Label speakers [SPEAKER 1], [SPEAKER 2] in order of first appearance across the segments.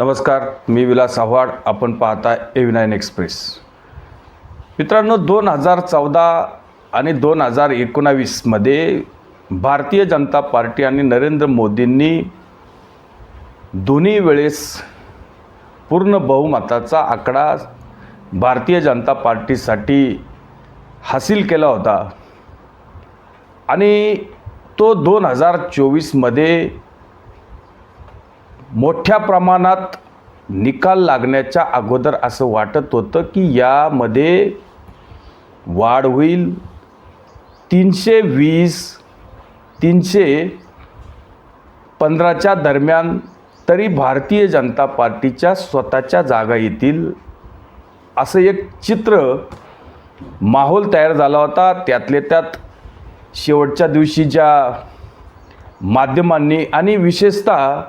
[SPEAKER 1] नमस्कार मी विलास आव्हाड. आपण पाहता ए नाईन एक्सप्रेस मित्रांनो दोन हजार चौदा आणि दोन हजार एकोणावीसमध्ये भारतीय जनता पार्टी आणि नरेंद्र मोदींनी दोन्ही वेळेस पूर्ण बहुमताचा आकडा भारतीय जनता पार्टीसाठी हासिल केला होता. आणि तो दोन हजार चोवीसमध्ये मोठ्या प्रमाणात निकाल लागण्याच्या अगोदर असं वाटत होतं की यामध्ये वाढ होईल. तीनशे वीस तीनशे पंधराच्या दरम्यान तरी भारतीय जनता पार्टीच्या स्वतःच्या जागा येतील. असं एक चित्र माहोल तयार झाला होता. त्यातले त्यात शेवटच्या दिवशी ज्या माध्यमांनी आणि विशेषतः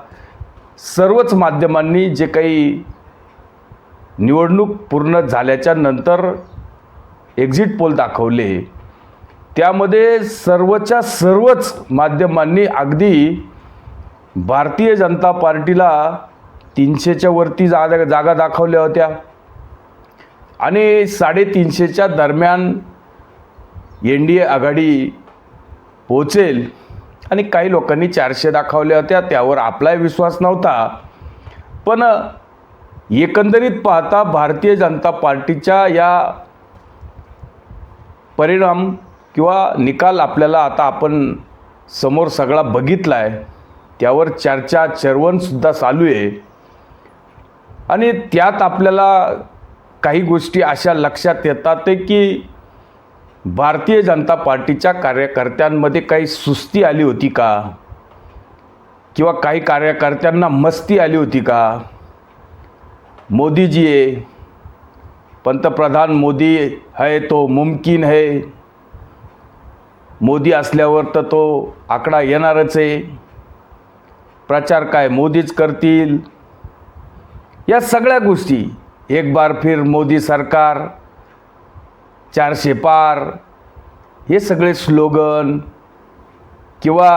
[SPEAKER 1] सर्वच माध्यमांनी जे काही निवडणूक पूर्ण झाल्याच्यानंतर एक्झिट पोल दाखवले त्यामध्ये सर्वच्या सर्वच माध्यमांनी अगदी भारतीय जनता पार्टीला तीनशेच्या वरती जागा जागा दाखवल्या होत्या. आणि साडेतीनशेच्या दरम्यान एन डी ए आघाडी पोचेल आणि काही लोकांनी चारशे दाखवल्या होत्या त्यावर आपलाही विश्वास नव्हता. पण एकंदरीत पाहता भारतीय जनता पार्टीच्या या परिणाम किंवा निकाल आपल्याला आता आपण समोर सगळा बघितला आहे त्यावर चर्चा चर्वणसुद्धा चालू आहे. आणि त्यात आपल्याला काही गोष्टी अशा लक्षात येतात ते की भारतीय जनता पार्टीच्या कार्यकर्त्यांमध्ये काही सुस्ती आली होती का? किंवा काही कार्यकर्त्यांना मस्ती आली होती का? मोदीजी आहे पंतप्रधान मोदी है तो मुमकिन है मोदी असल्यावर तर तो आकडा येणारच आहे. प्रचार काय मोदीच करतील? या सगळ्या गोष्टी. एक बार फिर मोदी सरकार चारशे पार हे सगळे स्लोगन. किंवा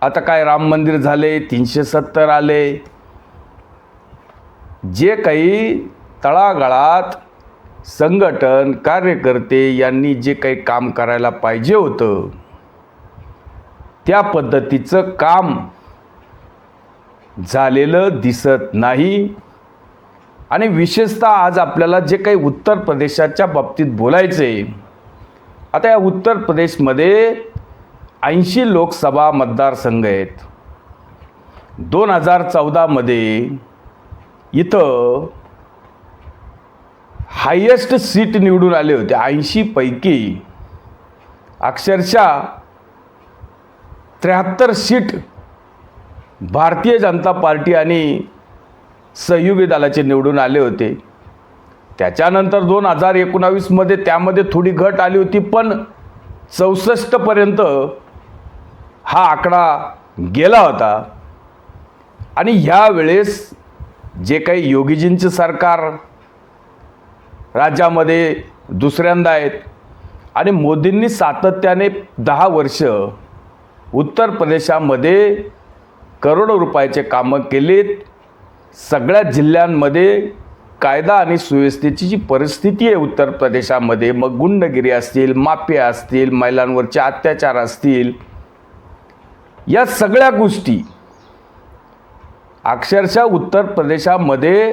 [SPEAKER 1] आता काय राम मंदिर झाले तीनशे सत्तर आले. जे काही तळागाळात संघटन कार्यकर्ते यांनी जे काही काम करायला पाहिजे होतं त्या पद्धतीचं काम झालेलं दिसत नाही. आणि विशेषतः आज आपल्याला जे काही उत्तर प्रदेशाच्या बाबतीत बोलायचं आहे आता या उत्तर प्रदेशमध्ये ऐंशी लोकसभा मतदारसंघ आहेत. दोन हजार चौदामध्ये इथं हायेस्ट सीट निवडून आले होते ऐंशीपैकी अक्षरशः त्र्याहत्तर सीट भारतीय जनता पार्टी आणि सहयोगी दलाचे निवडून आले होते. त्याच्यानंतर दोन हजार एकोणावीसमध्ये त्यामध्ये थोडी घट आली होती पण चौसष्टपर्यंत हा आकडा गेला होता. आणि ह्या वेळेस जे काही योगीजींचं सरकार राज्यामध्ये दुसऱ्यांदा आहेत आणि मोदींनी सातत्याने दहा वर्ष उत्तर प्रदेशामध्ये करोडो रुपयाचे कामं केलीत. सगळ्या जिल्ह्यांमध्ये कायदा आणि सुव्यवस्थेची जी परिस्थिती आहे उत्तर प्रदेशामध्ये मग गुंडगिरी असतील माफिया असतील महिलांवरचे अत्याचार असतील या सगळ्या गोष्टी अक्षरशः उत्तर प्रदेशामध्ये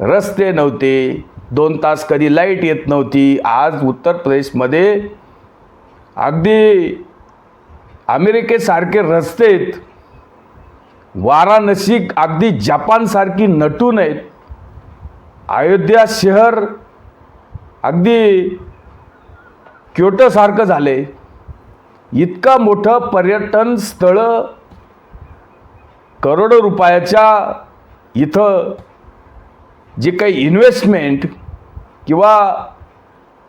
[SPEAKER 1] रस्ते नव्हते दोन तास कधी लाइट येत नव्हती आज उत्तर प्रदेशमध्ये अगदी अमेरिकेसारखे रस्ते आहेत. वाराणसी अगदी जपानसारखी नटून आहेत अयोध्या शहर अगदी क्योटोसारखं झाले. इतकं मोठं पर्यटन स्थळं करोडो रुपयाच्या इथं जे काही इन्व्हेस्टमेंट किंवा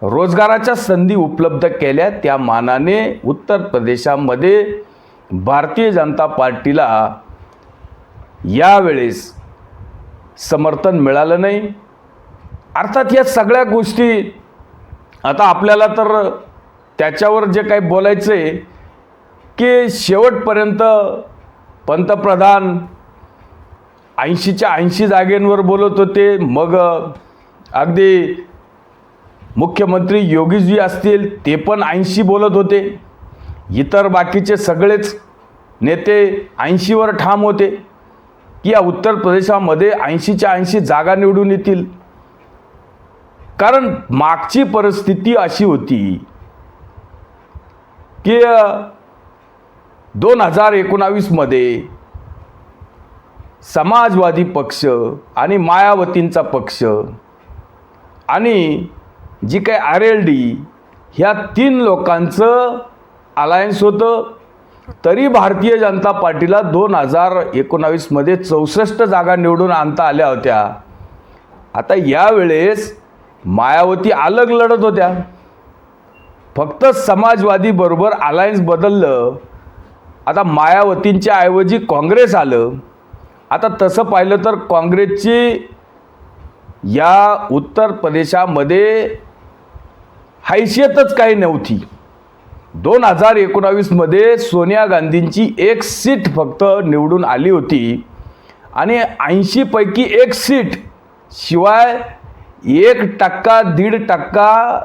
[SPEAKER 1] रोजगाराच्या संधी उपलब्ध केल्या त्या मानाने उत्तर प्रदेशामध्ये भारतीय जनता पार्टीला यावेळेस समर्थन मिळालं नाही. अर्थात या सगळ्या गोष्टी आता आपल्याला तर त्याच्यावर जे काही बोलायचं आहे की शेवटपर्यंत पंतप्रधान ऐंशीच्या ऐंशी जागेंवर बोलत होते. मग अगदी मुख्यमंत्री योगीजी असतील ते पण ऐंशी बोलत होते. इतर बाकीचे सगळेच नेते ऐंशीवर ठाम होते. की या उत्तर प्रदेशामध्ये ऐंशीच्या ऐंशी जागा निवडून येतील. कारण मागची परिस्थिती अशी होती की दोन हजार एकोणावीसमध्ये समाजवादी पक्ष आणि मायावतींचा पक्ष आणि जी काही आर एल डी ह्या तीन लोकांचं अलायन्स होतं. तरी भारतीय जनता पार्टीला दोन हजार एकोणावीसमध्ये चौसष्ट जागा निवडून आणता आल्या होत्या. आता यावेळेस मायावती अलग लढत होत्या. फक्त समाजवादीबरोबर अलायन्स बदललं. आता मायावतींच्या ऐवजी काँग्रेस आलं. आता तसं पाहिलं तर काँग्रेसची या उत्तर प्रदेशामध्ये हैसियतच काही नव्हती. दोन हजार एकोणावीसमध्ये सोनिया गांधींची एक सीट फक्त निवडून आली होती. आणि ऐंशीपैकी एक सीट शिवाय एक टक्का दीड टक्का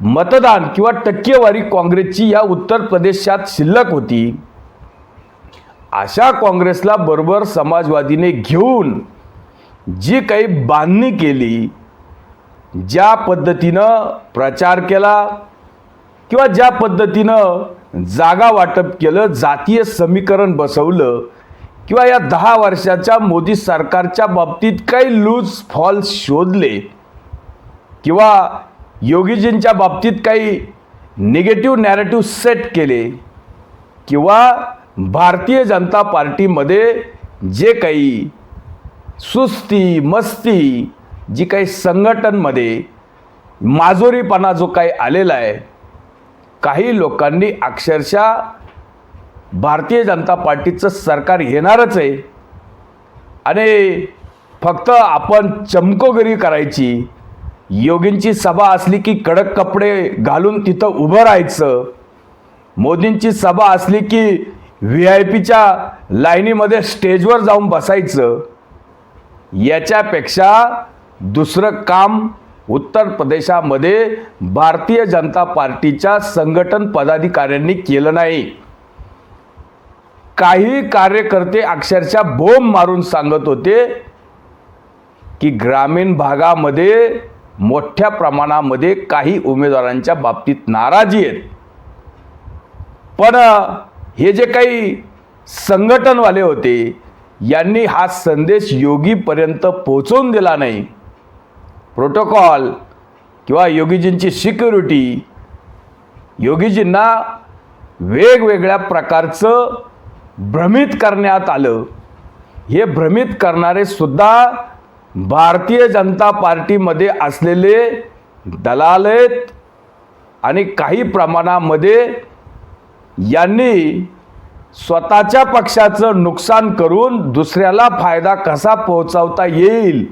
[SPEAKER 1] मतदान किंवा टक्केवारी काँग्रेसची या उत्तर प्रदेशात शिल्लक होती. अशा काँग्रेसला बरोबर समाजवादीने घेऊन जी काही बांधणी केली ज्या पद्धतीनं प्रचार केला किंवा ज्या पद्धतीनं जागा वाटप केलं जातीय समीकरण बसवलं किंवा या दहा वर्षाच्या मोदी सरकारच्या बाबतीत काही लूज फॉल्स शोधले किंवा योगीजींच्या बाबतीत काही निगेटिव्ह नॅरेटिव्ह सेट केले किंवा भारतीय जनता पार्टीमध्ये जे काही सुस्ती मस्ती जी काही संघटनमध्ये माजोरीपणा जो काही आलेला आहे काही लोकांनी अक्षरशः भारतीय जनता पार्टीचं सरकार येणारच आहे. आणि फक्त आपण चमकोगिरी करायची. योगींची सभा असली की कडक कपडे घालून तिथं उभं राहायचं. मोदींची सभा असली की व्ही आय पीच्या लाईनीमध्ये स्टेजवर जाऊन बसायचं. याच्यापेक्षा दुसरं काम उत्तर प्रदेशामध्ये भारतीय जनता पार्टीच्या संघटन पदाधिकाऱ्यांनी केलं नाही. काही कार्यकर्ते अक्षरशः बोंब मारून सांगत होते की ग्रामीण भागामध्ये मोठ्या प्रमाणामध्ये काही उमेदवारांच्या बाबतीत नाराजी आहेत. पण हे जे काही संघटनवाले होते यांनी हा संदेश योगीपर्यंत पोहोचवून दिला नाही. प्रोटोकॉल किंवा योगीजींची सिक्युरिटी योगीजींना वेगवेगळ्या प्रकारचं भ्रमित करण्यात आलं. हे भ्रमित करणारे सुद्धा भारतीय जनता पार्टीमध्ये असलेले दलाल आहेत आणि काही प्रमाणामध्ये यांनी स्वतःच्या पक्षाचं नुकसान करून दुसऱ्याला फायदा कसा पोहोचवता येईल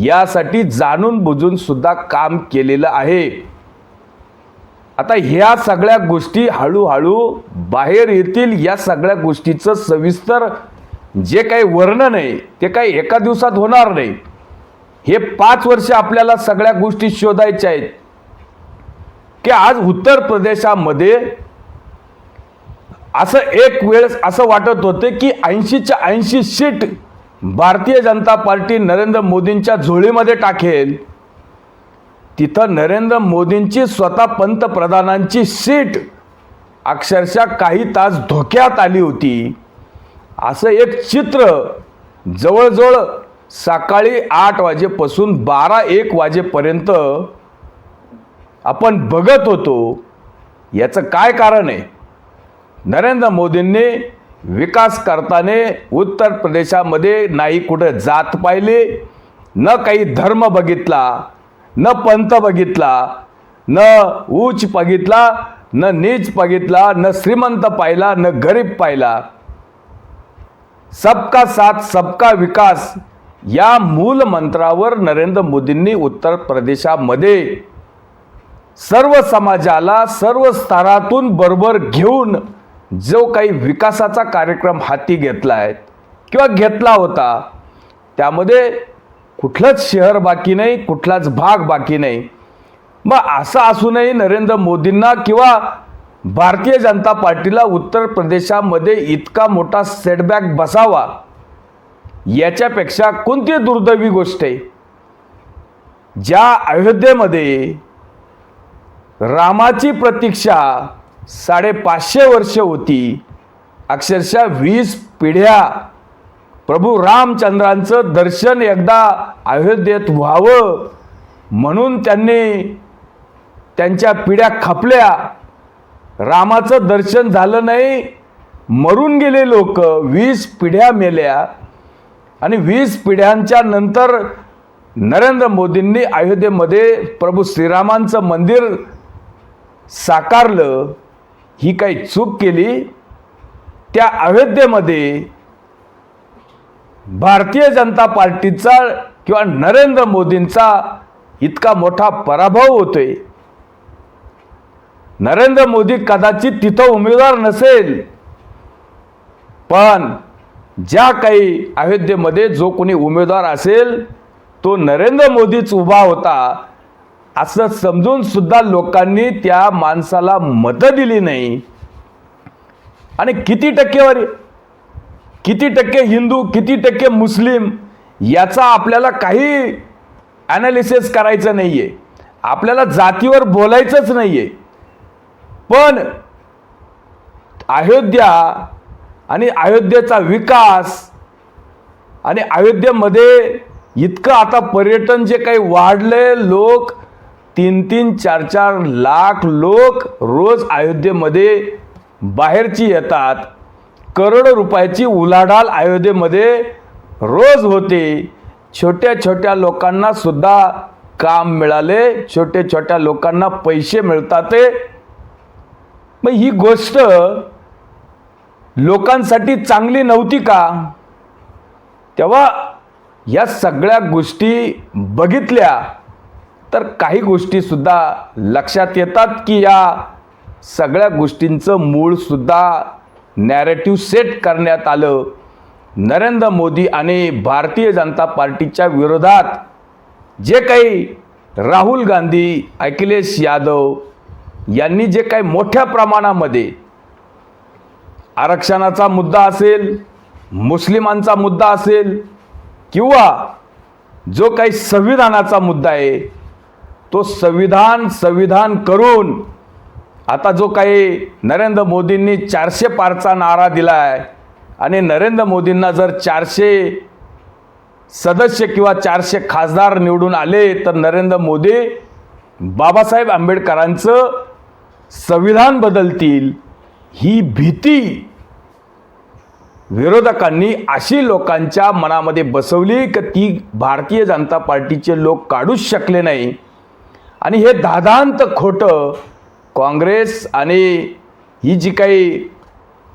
[SPEAKER 1] यासाठी जाणून बुजून सुद्धा काम केलेलं आहे. आता ह्या सगळ्या गोष्टी हळूहळू बाहेर येतील या सगळ्या गोष्टीचं सविस्तर जे काही वर्णन आहे ते काही एका दिवसात होणार नाही. हे पाच वर्ष आपल्याला सगळ्या गोष्टी शोधायच्या आहेत. की आज उत्तर प्रदेशामध्ये असं एक वेळेस असं वाटत होते की ऐंशीच्या ऐंशी सीट भारतीय जनता पार्टी नरेंद्र मोदींच्या झोळीमध्ये टाकेल. तिथं नरेंद्र मोदींची स्वतः पंतप्रधानांची सीट अक्षरशः काही तास धोक्यात आली होती. असं एक चित्र जवळजवळ सकाळी आठ वाजेपासून बारा एक वाजेपर्यंत आपण बघत होतो. याचं काय कारण आहे? नरेंद्र मोदींनी विकास करताने उत्तर प्रदेशामध्ये नाही कुठं जात पाहिले न काही धर्म बघितला न पंथ बघितला न उच्च बघितला न नीच बघितला न श्रीमंत पाहिला न गरीब पाहिला. सबका साथ सबका विकास या मूल मंत्रावर नरेंद्र मोदींनी उत्तर प्रदेशामध्ये सर्व समाजाला सर्व स्तरातून बरोबर घेऊन जो काही विकासाचा कार्यक्रम हाती घेतला आहे किंवा घेतला होता त्यामध्ये कुठलंच शहर बाकी नाही कुठलाच भाग बाकी नाही. मग असं असूनही नरेंद्र मोदींना किंवा भारतीय जनता पार्टीला उत्तर प्रदेशामध्ये इतका मोठा सेटबॅक बसावा याच्यापेक्षा कोणती दुर्दैवी गोष्ट आहे? ज्या अयोध्येमध्ये रामाची प्रतीक्षा साडेपाचशे वर्ष होती. अक्षरशः वीस पिढ्या प्रभू रामचंद्रांचं दर्शन एकदा अयोध्येत व्हावं म्हणून त्यांनी त्यांच्या पिढ्या खपल्या. रामाचं दर्शन झालं नाही मरून गेले लोक वीस पिढ्या मेल्या आणि वीस पिढ्यांच्या नंतर नरेंद्र मोदींनी अयोध्येमध्ये प्रभू श्रीरामांचं मंदिर साकारलं. ही काही चूक केली त्या अयोध्येमध्ये भारतीय जनता पार्टीचा किंवा नरेंद्र मोदींचा इतका मोठा पराभव होतोय. नरेंद्र मोदी कदाचित तिथं उमेदवार नसेल पण ज्या काही अयोध्येमध्ये जो कोणी उमेदवार असेल तो नरेंद्र मोदीच उभा होता. असं समजून सुद्धा लोकांनी त्या माणसाला मतं दिली नाही. आणि किती टक्केवारी किती टक्के हिंदू किती टक्के मुस्लिम याचा आपल्याला काही ॲनालिसिस करायचं नाही आहे आपल्याला जातीवर बोलायचंच नाही आहे पण अयोध्या आणि अयोध्येचा विकास आणि अयोध्येमध्ये इतकं आता पर्यटन जे काही वाढले लोक तीन तीन चार चार लाख लोक रोज अयोध्येमध्ये बाहेरची येतात. करोडो रुपयाची उलाढाल अयोध्येमध्ये रोज होते. छोट्या छोट्या लोकांना सुद्धा काम मिळाले. छोट्या छोट्या लोकांना पैसे मिळतात. मग ही गोष्ट लोकांसाठी चांगली नव्हती का? तेव्हा या सगळ्या गोष्टी बघितल्या. तर काही गोष्टीसुद्धा लक्षात येतात की या सगळ्या गोष्टींचं मूळसुद्धा नॅरेटिव्ह सेट करण्यात आलं. नरेंद्र मोदी आणि भारतीय जनता पार्टीच्या विरोधात जे काही राहुल गांधी अखिलेश यादव यांनी जे काही मोठ्या प्रमाणामध्ये आरक्षणाचा मुद्दा असेल मुस्लिमांचा मुद्दा असेल किंवा जो काही संविधानाचा मुद्दा आहे तो संविधान संविधान करून आता जो काही नरेंद्र मोदींनी चारशे पारचा नारा दिला आहे आणि नरेंद्र मोदींना जर चारशे सदस्य किंवा चारशे खासदार निवडून आले तर नरेंद्र मोदी बाबासाहेब आंबेडकरांचं संविधान बदलतील ही भीती विरोधकांनी अशी लोकांच्या मनामध्ये बसवली की ती भारतीय जनता पार्टीचे लोक काढूच शकले नाही. आणि हे दादांत खोटं काँग्रेस आणि ही जी काही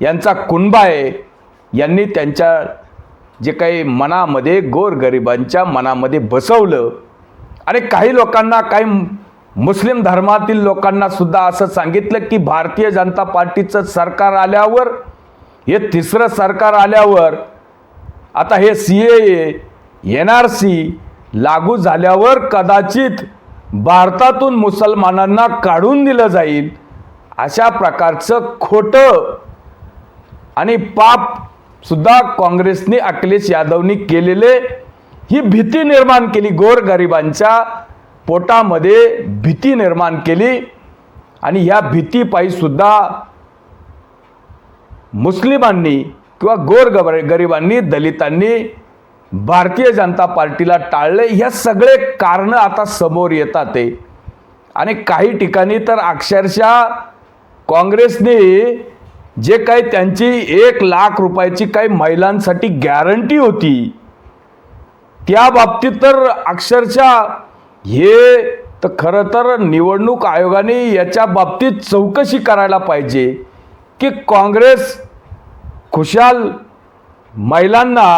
[SPEAKER 1] यांचा कुणबा आहे यांनी त्यांच्या जे काही मनामध्ये गोरगरिबांच्या मनामध्ये बसवलं. आणि काही लोकांना काही मुस्लिम धर्मातील लोकांना सुद्धा असं सांगितलं की भारतीय जनता पार्टीचं सरकार आल्यावर हे तिसरं सरकार आल्यावर आता हे C A N R C लागू झाल्यावर कदाचित भारतातून मुसलमानांना काढून दिलं जाईल अशा प्रकारचं खोटं आणि पाप सुद्धा काँग्रेसने अखिलेश यादवनी केलेले ही भीती निर्माण केली गोरगरिबांच्या पोटामध्ये भीती निर्माण केली आणि ह्या भीतीपायी सुद्धा मुस्लिमांनी किंवा गोर गरिबांनी दलितांनी भारतीय जनता पार्टीला टाळले ह्या सगळे कारणं आता समोर येतात ते आणि काही ठिकाणी तर अक्षरशः काँग्रेसने जे काही त्यांची एक लाख रुपयाची काही महिलांसाठी गॅरंटी होती त्या बाबतीत तर अक्षरशः हे तर खरं तर निवडणूक आयोगाने याच्या बाबतीत चौकशी करायला पाहिजे की काँग्रेस खुशाल महिलांना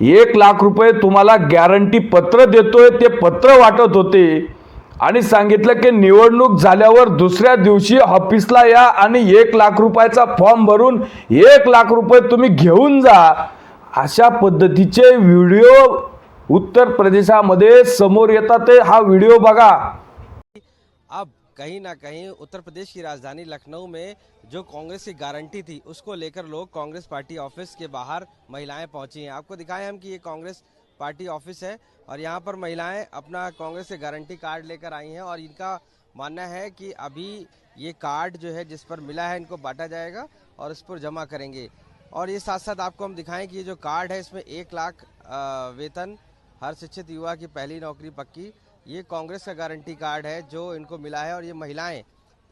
[SPEAKER 1] एक लाख रुपये तुम्हाला गॅरंटी पत्र देतोय ते पत्र वाटत होते. आणि सांगितलं की निवडणूक झाल्यावर दुसऱ्या दिवशी ऑफिसला या आणि एक लाख रुपयाचा फॉर्म भरून एक लाख रुपये तुम्ही घेऊन जा. अशा पद्धतीचे व्हिडिओ उत्तर प्रदेशामध्ये समोर येतात. ते हा व्हिडिओ बघा.
[SPEAKER 2] कहीं ना कहीं उत्तर प्रदेश की राजधानी लखनऊ में जो कांग्रेस की गारंटी थी, उसको लेकर लोग कांग्रेस पार्टी ऑफ़िस के बाहर महिलाएँ पहुँची हैं। आपको दिखाएँ हम कि ये कांग्रेस पार्टी ऑफ़िस है और यहाँ पर महिलाएँ अपना कांग्रेस के गारंटी कार्ड लेकर आई हैं और इनका मानना है कि अभी ये कार्ड जो है, जिस पर मिला है, इनको बांटा जाएगा और इस पर जमा करेंगे। और ये साथ साथ आपको हम दिखाएँ कि ये जो कार्ड है, इसमें एक लाख वेतन हर शिक्षित युवा की पहली नौकरी पक्की ये कांग्रेस का गारंटी कार्ड है जो इनको मिला है और ये महिलाएँ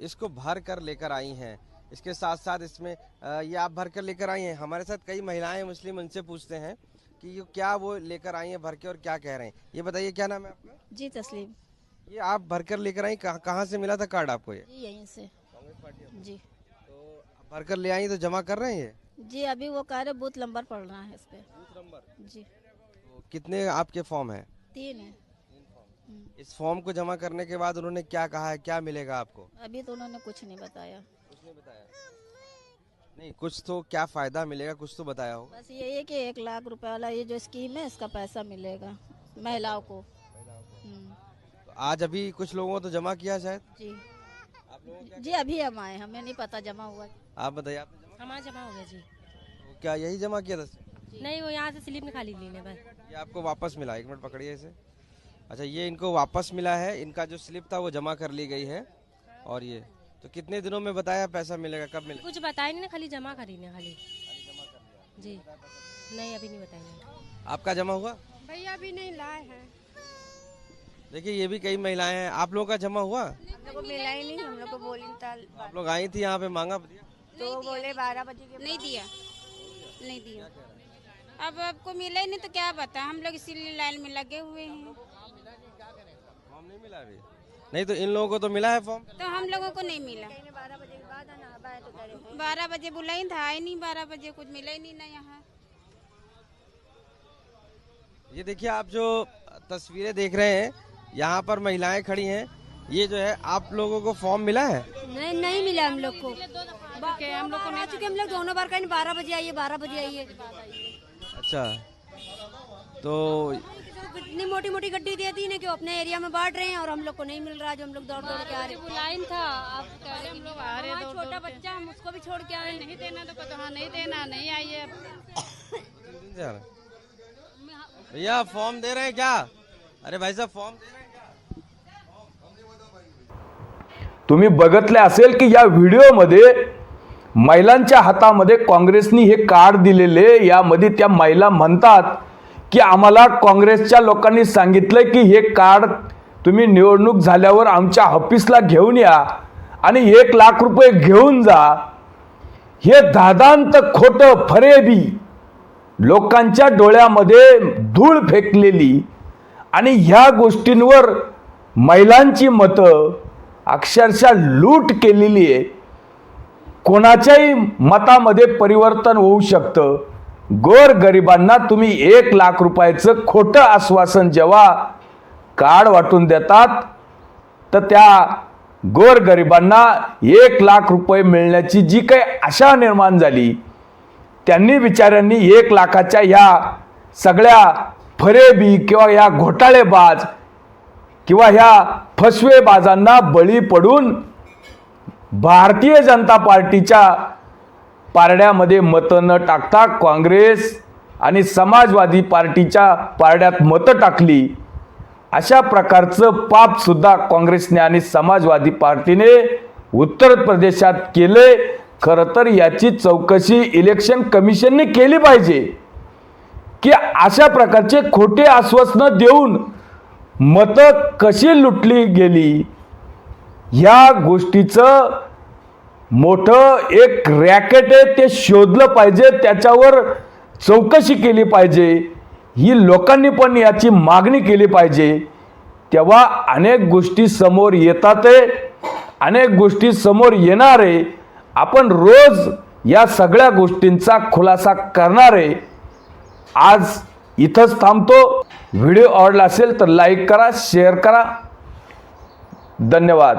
[SPEAKER 2] इसको भर कर लेकर आई हैं। इसके साथ साथ इसमें ये आप भर कर लेकर आई हैं। हमारे साथ कई महिलाएँ मुस्लिम उनसे पूछते हैं कि ये क्या वो लेकर आई हैं भर के और क्या कह रहे हैं। ये बताइए क्या नाम है आपका?
[SPEAKER 3] जी तस्लीम।
[SPEAKER 2] ये आप भर कर लेकर आई कहाँ कहाँ से मिला था कार्ड आपको ये?
[SPEAKER 3] यहीं से। कांग्रेस पार्टी जी।
[SPEAKER 2] तो भर कर ले आई तो जमा कर रहे हैं ये?
[SPEAKER 3] जी अभी वो कार्य बूथ नंबर पड़ रहा है इस पे। जी।
[SPEAKER 2] तो कितने आपके फॉर्म है?
[SPEAKER 3] तीन है।
[SPEAKER 2] इस फॉर्म को जमा करने के बाद उन्होंने क्या कहा है? क्या मिलेगा आपको?
[SPEAKER 3] अभी तो उन्होंने कुछ नहीं बताया।
[SPEAKER 2] कुछ नहीं बताया। नहीं कुछ तो क्या फ़ायदा मिलेगा? कुछ तो बताया हो
[SPEAKER 3] बस यही है कि एक लाख रुपए वाला ये जो स्कीम है इसका पैसा मिलेगा महिलाओं को। हम्म,
[SPEAKER 2] तो आज अभी कुछ लोगों तो जमा किया शायद?
[SPEAKER 3] जी।
[SPEAKER 2] आप
[SPEAKER 3] जी अभी हम आए हमें नहीं पता जमा हुआ।
[SPEAKER 2] आप बताइए आपने जमा
[SPEAKER 4] हमारा जमा हो गया जी।
[SPEAKER 2] तो क्या यही जमा किया था?
[SPEAKER 4] नहीं वो यहाँ से स्लिप निकाली लेने बस।
[SPEAKER 2] ये आपको वापस मिला? एक मिनट पकड़िए इसे। अच्छा ये इनको वापस मिला है। इनका जो स्लिप था वो जमा कर ली गई है। और ये तो कितने दिनों में बताया पैसा मिलेगा कब मिलेगा?
[SPEAKER 4] कुछ बताए नहीं ना खाली जमा करी ने खाली। जी। नहीं अभी नहीं बताएँगे
[SPEAKER 2] आपका जमा हुआ?
[SPEAKER 5] भैया अभी नहीं लाए हैं।
[SPEAKER 2] देखिए ये भी कई महिलाएँ हैं। आप लोगों का जमा हुआ?
[SPEAKER 5] हम लोग को मिला ही नहीं हम लोग को बोली
[SPEAKER 2] आप लोग आई थी यहाँ पे मांगा? दिया
[SPEAKER 5] तो बोले बारह बजे के
[SPEAKER 6] नहीं दिया। नहीं दिया। अब आपको मिला ही नहीं तो क्या बता हम लोग इसीलिए लाइन में लगे हुए हैं।
[SPEAKER 2] नहीं मिला अभी? नहीं तो इन लोगों को तो मिला है फॉर्म
[SPEAKER 6] तो हम लोगों को नहीं मिला।
[SPEAKER 5] बारह बजे के बाद आना अब आए तो हैं।
[SPEAKER 6] बारह बजे बुलाई था आए नहीं बारह बजे कुछ मिला ही नहीं ना यहाँ।
[SPEAKER 2] ये देखिए आप जो तस्वीरें देख रहे हैं यहाँ पर महिलाएँ खड़ी हैं ये जो है आप लोगों को फॉर्म मिला है?
[SPEAKER 5] नहीं नहीं मिला हम लोग को। हम लोग को आ चुके हम लोग दोनों बार कहीं बारह बजे आइए बारह बजे आइए।
[SPEAKER 2] अच्छा। तो
[SPEAKER 5] इतनी मोटी मोटी गड्डी दे दी ना कि अपने एरिया में बांट रहे हैं और हम लोग को नहीं मिल रहा जो हम लोग दौड़ दौड़ के आ रहे हैं।
[SPEAKER 6] लाइन था। आप कह रहे हम लोग आ रहे
[SPEAKER 5] छोटा बच्चा हम उसको भी छोड़ के आए
[SPEAKER 6] नहीं देना तो कहते हाँ नहीं देना नहीं आइए
[SPEAKER 2] आ रहे हैं। भैया फॉर्म दे रहे हैं क्या? अरे भाई साहब फॉर्म दे रहे हैं क्या?
[SPEAKER 1] तुम्ही बघितले असेल की या व्हिडिओमध्ये महिलांच्या हातामध्ये काँग्रेसनी हे कार्ड दिलेले यामध्ये त्या महिला म्हणतात की आम्हाला काँग्रेसच्या लोकांनी सांगितलं की हे कार्ड तुम्ही निवडणूक झाल्यावर आमच्या ऑफिसला घेऊन या आणि एक लाख रुपये घेऊन जा. हे दादांत खोटं फरेबी लोकांच्या डोळ्यामध्ये धूळ फेकलेली आणि ह्या गोष्टींवर महिलांची मतं अक्षरशः लूट केलेली आहे. कोणाच्याही मतामध्ये परिवर्तन होऊ शकतं. गोर गरिबांना तुम्ही एक लाख रुपयाचं खोटं आश्वासन जेव्हा कार्ड वाटून देतात तर त्या गोर गरिबांना एक लाख रुपये मिळण्याची जी काही आशा निर्माण झाली त्यांनी बिचाऱ्यांनी एक लाखाच्या ह्या सगळ्या फरेबी किंवा ह्या घोटाळेबाज किंवा ह्या फसवेबाजांना बळी पडून भारतीय जनता पार्टीच्या पारड्यामध्ये मतं न टाकता काँग्रेस आणि समाजवादी पार्टीच्या पारड्यात मतं टाकली. अशा प्रकारचं पापसुद्धा काँग्रेसने आणि समाजवादी पार्टीने उत्तर प्रदेशात केले. खरं तर याची चौकशी इलेक्शन कमिशनने केली पाहिजे. की अशा प्रकारचे खोटे आश्वासनं देऊन मतं कशी लुटली गेली? ह्या गोष्टीचं मोठं एक रॅकेट आहे ते शोधलं पाहिजे त्याच्यावर चौकशी केली पाहिजे. ही लोकांनी पण याची मागणी केली पाहिजे. तेव्हा अनेक गोष्टी समोर येतात आहे अनेक गोष्टी समोर येणार आहे. आपण रोज या सगळ्या गोष्टींचा खुलासा करणार आहे. आज इथंच थांबतो. व्हिडिओ आवडला असेल तर लाईक करा शेअर करा. धन्यवाद.